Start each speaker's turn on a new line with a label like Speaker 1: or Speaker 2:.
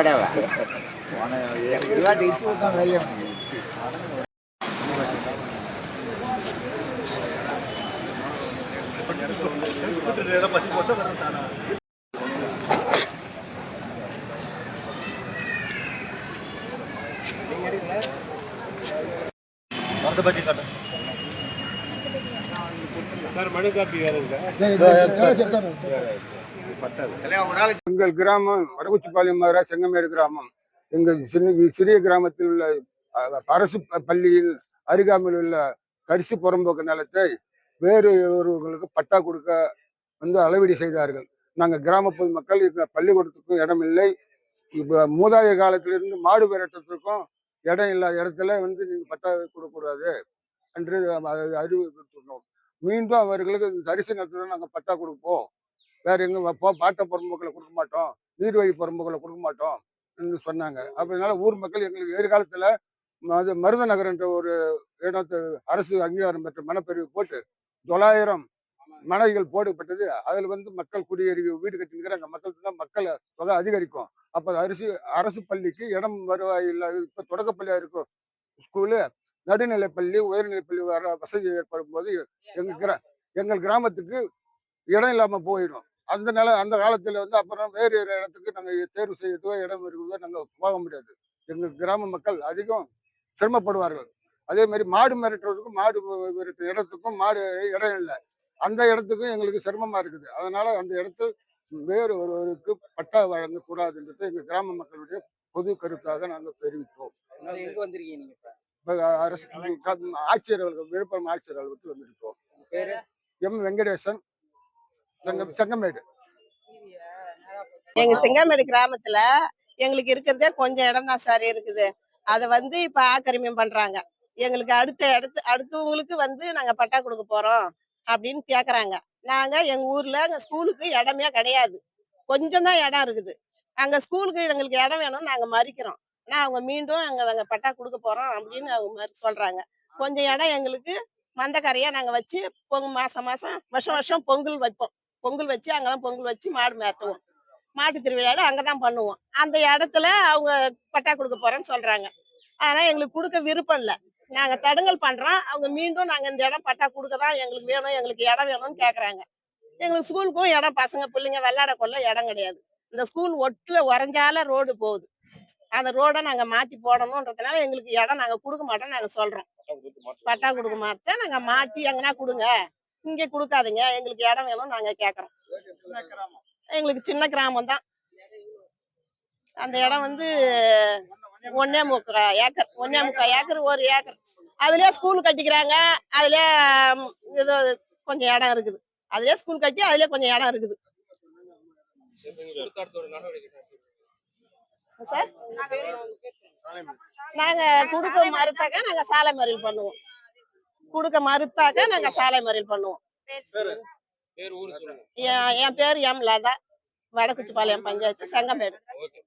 Speaker 1: படவா? மருந்து சார் மனு காப்பி வேறு இருக்கா? பத்தாது.
Speaker 2: எங்கள் கிராமம் வடகுச்சிப்பாளையம் மாற செங்கமேடு கிராமம். எங்கள் சின்ன சிறிய கிராமத்தில் உள்ள அரசு பள்ளியில் அருகாமையில் உள்ள கரிசு புறம்போக்கு நிலத்தை வேறு ஒருவர்களுக்கு பட்டா கொடுக்க வந்து அளவீடு செய்தார்கள். நாங்கள் கிராம பொதுமக்கள் இப்போ பள்ளிக்கூடத்துக்கும் இடம் இல்லை. இப்போ மூதாதைய காலத்திலிருந்து மாடு விரட்டத்திற்கும் இடம் இல்லாத இடத்துல வந்து நீங்கள் பட்டா கொடுக்கக்கூடாது என்று அறிவு கொடுத்துருந்தோம் மீண்டும் அவர்களுக்கு இந்த தரிசு நாங்கள் பட்டா கொடுப்போம். வேற எங்க வைப்போம் பாட்ட பொறுப்புகளை கொடுக்க மாட்டோம். நீர்வழி பொறுப்புகளை கொடுக்க மாட்டோம் சொன்னாங்க. அப்படினால ஊர் மக்கள் எங்களுக்கு எதிர்காலத்துல அது மருத நகர்ன்ற ஒரு இடத்தை அரசு அங்கீகாரம் பெற்ற மனப்பிரிவு போட்டு தொள்ளாயிரம் மனைகள் போடப்பட்டது. அதுல வந்து மக்கள் குடியேறி வீடு கட்டினுக்கிறாங்க மக்கள் தான் மக்கள் தொகை அதிகரிக்கும். அப்ப அரசு அரசு பள்ளிக்கு இடம் வருவாய் இல்லாத இப்ப தொடக்கப்பள்ளியா இருக்கும். ஸ்கூலு நடுநிலைப்பள்ளி உயர்நிலைப்பள்ளி வர வசதி ஏற்படும் போது எங்க கிரா எங்கள் கிராமத்துக்கு இடம் இல்லாம போயிடும். அந்த நில அந்த காலத்துல வந்து அப்புறம் வேறு ஒரு இடத்துக்கு நாங்க தேர்வு செய்யறதோ இடம் இருக்குதோ நாங்க போக முடியாது. எங்க கிராம மக்கள் அதிகம் சிரமப்படுவார்கள். அதே மாதிரி மாடு மிரட்டுறதுக்கும் மாடு மிரட்டுற இடத்துக்கும் மாடு இடம் இல்லை. அந்த இடத்துக்கும் எங்களுக்கு சிரமமா இருக்குது. அதனால அந்த இடத்தில் வேறு ஒருவருக்கு பட்டா வழங்கக்கூடாதுன்றது எங்க கிராம மக்களுடைய பொது கருத்தாக நாங்கள்
Speaker 3: இப்ப?
Speaker 2: அரசு ஆட்சியர் விழுப்புரம் ஆட்சியர் அலுவலகத்தில் வந்திருக்கோம் எம் வெங்கடேசன். செங்கமேடு.
Speaker 4: எங்க செங்கமேடு கிராமத்துல எங்களுக்கு இருக்கிறதே கொஞ்சம் இடம் தான் சார் இருக்குது. அதை வந்து இப்ப ஆக்கிரமியம் பண்றாங்க. எங்களுக்கு அடுத்த இடத்து அடுத்தவங்களுக்கு வந்து நாங்க பட்டா கொடுக்க போறோம் அப்படின்னு கேக்குறாங்க. நாங்க எங்க ஊர்ல அங்க ஸ்கூலுக்கு இடமே கிடையாது. கொஞ்சம் தான் இடம் இருக்குது. அங்க ஸ்கூலுக்கு எங்களுக்கு இடம் வேணும்னு நாங்க மறிக்கிறோம். ஆனா அவங்க மீண்டும் அங்க நாங்க பட்டா கொடுக்க போறோம் அப்படின்னு அவங்க மறு சொல்றாங்க. கொஞ்சம் இடம் எங்களுக்கு மந்தக்கரையா நாங்க வச்சு பொங்க மாசம் மாசம் வருஷம் வருஷம் பொங்கல் வைப்போம். பொங்கல் வச்சு அங்கதான் பொங்கல் வச்சு மாடு மேட்டுவோம். மாட்டு திருவிழால அங்கதான் பண்ணுவோம். அந்த இடத்துல அவங்க பட்டா கொடுக்க போறேன்னு சொல்றாங்க. ஆனா எங்களுக்கு கொடுக்க விருப்பம் இல்ல. நாங்க தடங்கல் பண்றோம். அவங்க மீண்டும் நாங்க இந்த இடம் பட்டா கொடுக்க தான் எங்களுக்கு வேணும் எங்களுக்கு இடம் வேணும்னு கேக்குறாங்க. எங்களுக்கு ஸ்கூலுக்கும் இடம் பசங்க பிள்ளைங்க விளையாட கொள்ள இடம் கிடையாது. இந்த ஸ்கூல் ஒட்டுல உறைஞ்சால ரோடு போகுது. அந்த ரோட நாங்க மாத்தி போடணும்ன்றதுனால எங்களுக்கு இடம் நாங்க கொடுக்க மாட்டோம் நாங்க சொல்றோம். பட்டா கொடுக்க மாட்டோம் நாங்க மாட்டி எங்கன்னா கொடுங்க. இங்க கொடுக்காதீங்க. எங்களுக்கு இடம் வேணும் நாங்க கேக்குறோம். எங்களுக்கு சின்ன கிராமம் தான். அந்த இடம் வந்து ஒன்னே முக்கா ஏக்கர் ஒன்னே முக்கா ஏக்கர் ஒரு ஏக்கர். அதுலயே ஸ்கூல் கட்டிக்கிறாங்க. அதுலயே ஏதோ கொஞ்சம் இடம் இருக்குது. அதுலயே ஸ்கூல் கட்டி அதுலயே கொஞ்சம் இடம் இருக்குது. சார்? நாங்க கொடுக்க மறுத்தாக்க நாங்க சாலை மறியல் பண்ணுவோம். குடுக்க மறுத்தாக்க நாங்க சாலை மறியல் பண்ணுவோம்.
Speaker 3: பேர் ஊர் சொல்லுங்க.
Speaker 4: என் பேர் எம் லதா வடக்குச்சிப்பாளையம் பஞ்சாயத்து செங்கமேடு.
Speaker 3: ஓகே.